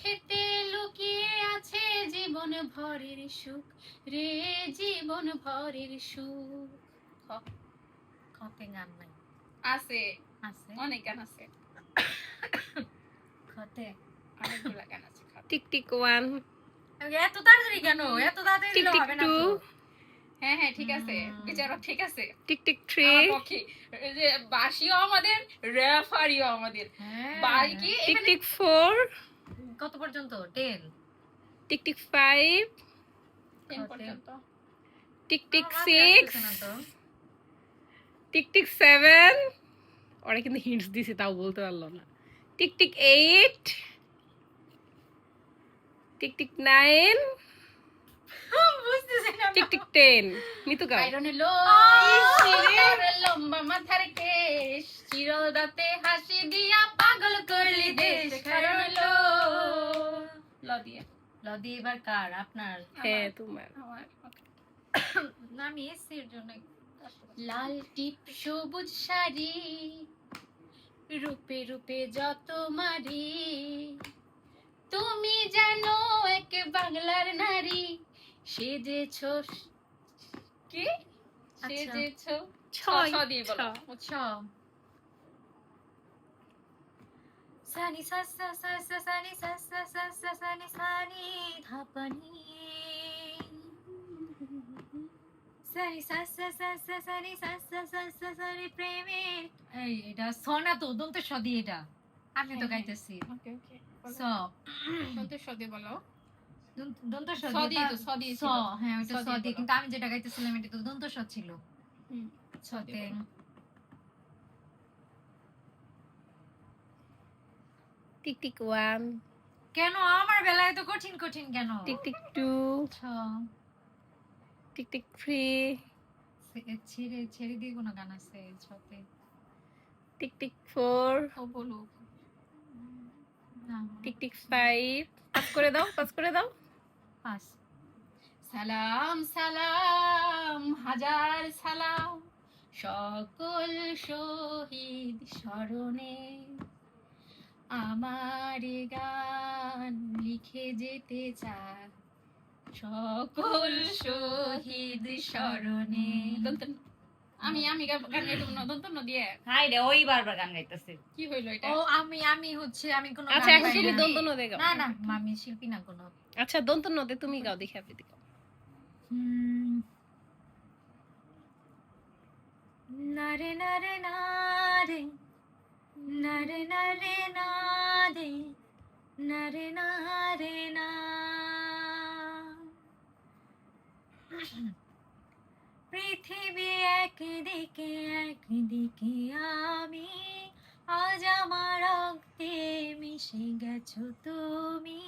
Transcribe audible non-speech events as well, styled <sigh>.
সুখেতে লুকিয়ে আছে জীবন ভরের সুখ রে জীবন ভরের সুখ। খতে গান নাই। আছে। আছে? অনেক গান আছে। <coughs> খতে? অনেকগুলা গান আছে টিক টিক ওয়ান। এত তাড়াতাড়ি কেন? এত তাড়াতাড়ি হবে না হ্যাঁ হ্যাঁ ঠিক আছে। বিচারক ঠিক আছে। Tick tick three. বাসিও আমাদের রেফারিও আমাদের। হ্যাঁ। বাই কি? Tick tick four. কত পর্যন্ত? Ten tick tick five ten পর্যন্ত। টিক টিক আমার সিক্স আসতেছে না তো। টিক টিক সেভেন ওরা কিন্তু হিন্টস দিছে তাও বলতে পারল না। Tick tick eight tick tick nine <laughs> বুঝতেছি টিক টিক টেন নিতু গাও লো লম্বা মাথার কেশ। চিরল দাঁতে হাসি দিয়া ল দিয়ে এবার কার? আপনার? হ্যাঁ তোমার। আমার <coughs> না, আমি এসছি এর জন্য লাল টিপ সবুজ শাড়ি রূপে রূপে যত মারি। তুমি জানো এক বাংলার নারী। সেজেছ কি? আচ্ছা। সেজেছ? ছয়। ছ দিয়ে বলো। ছ। ছ সানি সা সা সা সা সানি সা সা সা সা সানি সানি ধাপানি সানি সা সা সা সা সানি সা সা সা সা সানি প্রেমের এই এটা স তো দন্ত স দিয়ে এটা আমি তো হ্যাঁ, হ্যাঁ। গাইতেছি ওকে ওকে স দন্ত স দিয়ে বলো দন্ত- দন্ত স স তো, স স হ্যাঁ ওটা স স দিয়ে দিয়ে বলো। কিন্তু আমি যেটা গাইতেছিলাম এটা তো দন্ত স ছিল হুম, সতে টিক টিক ওয়ান। কেন? আমার বেলায় তো কঠিন কঠিন কেন? Tick tick two. ছ। Tick tick three. ছেড়ে ছেড়ে দিয়ে কোনো গান আছে ছতে? Tick tick four. ও বলো। Tick five. পাস করে দাও পাস করে দাও। পাস। সালাম সালাম হাজার সালাম। সকল শহীদ স্মরণে। আমার গান লিখে যেতে চায় সকল শহীদ স্মরণে। আমি আমি গান গাইতে পারব না, দন্তন দিয়ে হাই রে ওই বারবার গান গাইতেছে। কি হইল এটা? ও আমি আমি হচ্ছে আমি কোনো আচ্ছা না। দন্ত নদে গাও। না না আমি শিল্পী না কোনো। আচ্ছা দন্ত নদে তুমি গাও দেখি আপনি গাও নারে নারে নারে নারে নারে নারে নারে নারে না। পৃথিবী একদিকে একদিকে আমি আজ আমার রক্তে মিশে গেছো তুমি।